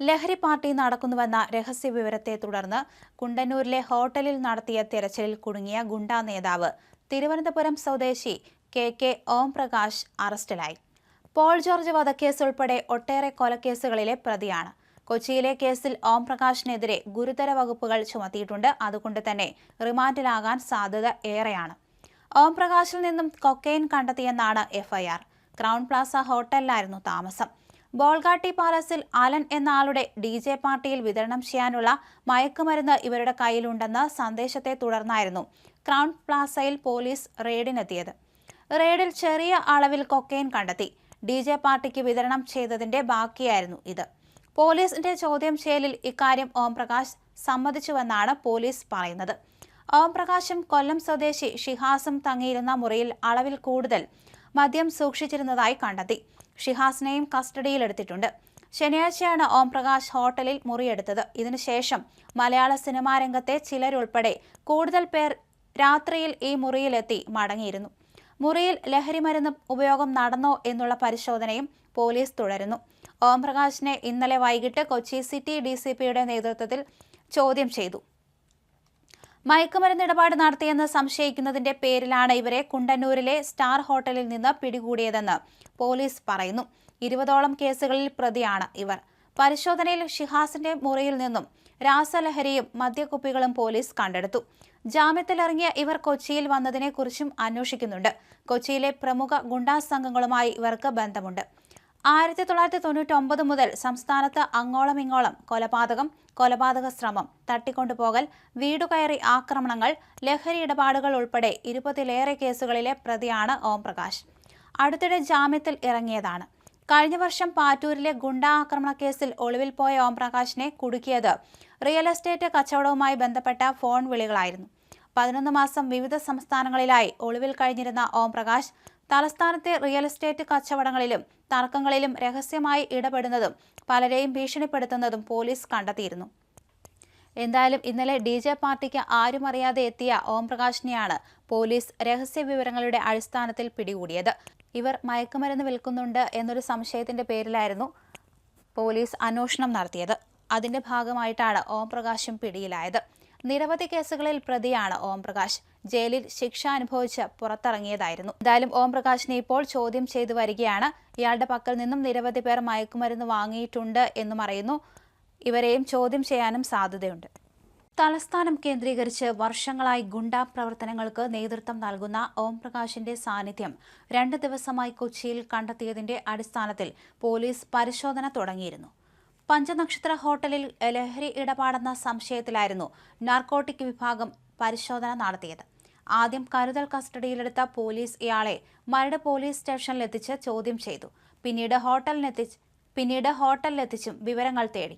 ലഹരി പാർട്ടി നടക്കുന്നുവെന്ന രഹസ്യ വിവരത്തെ തുടർന്ന് കുണ്ടന്നൂരിലെ ഹോട്ടലിൽ നടത്തിയ തെരച്ചിലിൽ കുടുങ്ങിയ ഗുണ്ടാ നേതാവ്. തിരുവനന്തപുരം സ്വദേശി കെ കെ ഓം പ്രകാശ് അറസ്റ്റിലായി. പോൾ ജോർജ് വധക്കേസ് ഉൾപ്പെടെ ഒട്ടേറെ കൊലക്കേസുകളിലെ പ്രതിയാണ്. കൊച്ചിയിലെ കേസിൽ ഓം പ്രകാശിനെതിരെ ഗുരുതര വകുപ്പുകൾ ചുമത്തിയിട്ടുണ്ട്. അതുകൊണ്ട് തന്നെ റിമാൻഡിലാകാൻ സാധ്യത ഏറെയാണ്. ഓം പ്രകാശിൽ നിന്നും കൊക്കൈൻ കണ്ടെത്തിയെന്നാണ് എഫ്ഐആർ. ക്രൗൺ പ്ലാസ ഹോട്ടലിലായിരുന്നു താമസം. ബോൾഗാട്ടി പാലസിൽ അലൻ എന്ന ആളുടെ ഡി ജെ പാർട്ടിയിൽ വിതരണം ചെയ്യാനുള്ള മയക്കുമരുന്ന് ഇവരുടെ കയ്യിലുണ്ടെന്ന സന്ദേശത്തെ തുടർന്നായിരുന്നു ക്രൗൺ പ്ലാസയിൽ പോലീസ് റെയ്ഡിനെത്തിയത്. റെയ്ഡിൽ ചെറിയ അളവിൽ കൊക്കൈൻ കണ്ടെത്തി. ഡി ജെ പാർട്ടിക്ക് വിതരണം ചെയ്തതിന്റെ ബാക്കിയായിരുന്നു ഇത്. പോലീസിന്റെ ചോദ്യം ചെയ്യലിൽ ഇക്കാര്യം ഓംപ്രകാശ് സമ്മതിച്ചുവെന്നാണ് പോലീസ് പറയുന്നത്. ഓംപ്രകാശും കൊല്ലം സ്വദേശി ഷിഹാസും തങ്ങിയിരുന്ന മുറിയിൽ അളവിൽ കൂടുതൽ മദ്യം സൂക്ഷിച്ചിരുന്നതായി കണ്ടെത്തി. ഷിഹാസിനെയും കസ്റ്റഡിയിലെടുത്തിട്ടുണ്ട്. ശനിയാഴ്ചയാണ് ഓംപ്രകാശ് ഹോട്ടലിൽ മുറിയെടുത്തത്. ഇതിനുശേഷം മലയാള സിനിമാ രംഗത്തെ ചിലരുൾപ്പെടെ കൂടുതൽ പേർ രാത്രിയിൽ ഈ മുറിയിലെത്തി മടങ്ങിയിരുന്നു. മുറിയിൽ ലഹരിമരുന്ന് ഉപയോഗം നടന്നോ എന്നുള്ള പരിശോധനയും പോലീസ് തുടരുന്നു. ഓംപ്രകാശിനെ ഇന്നലെ വൈകിട്ട് കൊച്ചി സിറ്റി ഡി നേതൃത്വത്തിൽ ചോദ്യം ചെയ്തു. മയക്കുമരുന്ന് ഇടപാട് നടത്തിയെന്ന് സംശയിക്കുന്നതിന്റെ പേരിലാണ് ഇവരെ കുണ്ടന്നൂരിലെ സ്റ്റാർ ഹോട്ടലിൽ നിന്ന് പിടികൂടിയതെന്ന് പോലീസ് പറയുന്നു. ഇരുപതോളം കേസുകളിൽ പ്രതിയാണ് ഇവർ. പരിശോധനയിൽ ഷിഹാസിന്റെ മുറിയിൽ നിന്നും രാസലഹരിയും മദ്യക്കുപ്പികളും പോലീസ് കണ്ടെടുത്തു. ജാമ്യത്തിലിറങ്ങിയ ഇവർ കൊച്ചിയിൽ വന്നതിനെക്കുറിച്ചും അന്വേഷിക്കുന്നുണ്ട്. കൊച്ചിയിലെ പ്രമുഖ ഗുണ്ടാസംഘങ്ങളുമായി ഇവർക്ക് ബന്ധമുണ്ട്. ആയിരത്തി തൊള്ളായിരത്തി തൊണ്ണൂറ്റി ഒമ്പത് മുതൽ സംസ്ഥാനത്ത് അങ്ങോളം ഇങ്ങോളം കൊലപാതകം കൊലപാതക ശ്രമം തട്ടിക്കൊണ്ടുപോകൽ വീടുകയറി ആക്രമണങ്ങൾ ലഹരി ഇടപാടുകൾ ഉൾപ്പെടെ ഇരുപതിലേറെ കേസുകളിലെ പ്രതിയാണ് ഓംപ്രകാശ് അടുത്തിടെ ജാമ്യത്തിൽ ഇറങ്ങിയതാണ്. കഴിഞ്ഞ വർഷം പാറ്റൂരിലെ ഗുണ്ടാ ആക്രമണ കേസിൽ ഒളിവിൽ പോയ ഓംപ്രകാശിനെ കുടുക്കിയത് റിയൽ എസ്റ്റേറ്റ് കച്ചവടവുമായി ബന്ധപ്പെട്ട ഫോൺ വിളികളായിരുന്നു. പതിനൊന്ന് മാസം വിവിധ സംസ്ഥാനങ്ങളിലായി ഒളിവിൽ കഴിഞ്ഞിരുന്ന ഓംപ്രകാശ് തലസ്ഥാനത്തെ റിയൽ എസ്റ്റേറ്റ് കച്ചവടങ്ങളിലും തർക്കങ്ങളിലും രഹസ്യമായി ഇടപെടുന്നതും പലരെയും ഭീഷണിപ്പെടുത്തുന്നതും പോലീസ് കണ്ടെത്തിയിരുന്നു. എന്തായാലും ഇന്നലെ ഡി ജെ പാർട്ടിക്ക് ആരും അറിയാതെ എത്തിയ ഓംപ്രകാശിനെയാണ് പോലീസ് രഹസ്യ വിവരങ്ങളുടെ അടിസ്ഥാനത്തിൽ പിടികൂടിയത്. ഇവർ മയക്കുമരുന്ന് വിൽക്കുന്നുണ്ട് എന്നൊരു സംശയത്തിന്റെ പേരിലായിരുന്നു പോലീസ് അന്വേഷണം നടത്തിയത്. അതിന്റെ ഭാഗമായിട്ടാണ് ഓംപ്രകാശും പിടിയിലായത്. നിരവധി കേസുകളിൽ പ്രതിയാണ് ഓംപ്രകാശ്. ജയിലിൽ ശിക്ഷ അനുഭവിച്ച് പുറത്തിറങ്ങിയതായിരുന്നു. എന്തായാലും ഓംപ്രകാശിനെ ഇപ്പോൾ ചോദ്യം ചെയ്തു വരികയാണ്. ഇയാളുടെ പക്കൽ നിന്നും നിരവധി പേർ മയക്കുമരുന്ന് വാങ്ങിയിട്ടുണ്ട് എന്നും അറിയുന്നു. ഇവരെയും ചോദ്യം ചെയ്യാനും സാധ്യതയുണ്ട്. തലസ്ഥാനം കേന്ദ്രീകരിച്ച് വർഷങ്ങളായി ഗുണ്ടാ പ്രവർത്തനങ്ങൾക്ക് നേതൃത്വം നൽകുന്ന ഓംപ്രകാശിന്റെ സാന്നിധ്യം രണ്ട് ദിവസമായി കൊച്ചിയിൽ കണ്ടെത്തിയതിന്റെ അടിസ്ഥാനത്തിൽ പോലീസ് പരിശോധന തുടങ്ങിയിരുന്നു. പഞ്ചനക്ഷത്ര ഹോട്ടലിൽ ലഹരി ഇടപാടെന്ന സംശയത്തിലായിരുന്നു നാർക്കോട്ടിക് വിഭാഗം പരിശോധന നടത്തിയത്. ആദ്യം കരുതൽ കസ്റ്റഡിയിലെടുത്ത പോലീസ് ഇയാളെ മരട് പോലീസ് സ്റ്റേഷനിലെത്തിച്ച് ചോദ്യം ചെയ്തു. പിന്നീട് ഹോട്ടലിനെത്തിച്ച് പിന്നീട് ഹോട്ടലിലെത്തിച്ചും വിവരങ്ങൾ തേടി.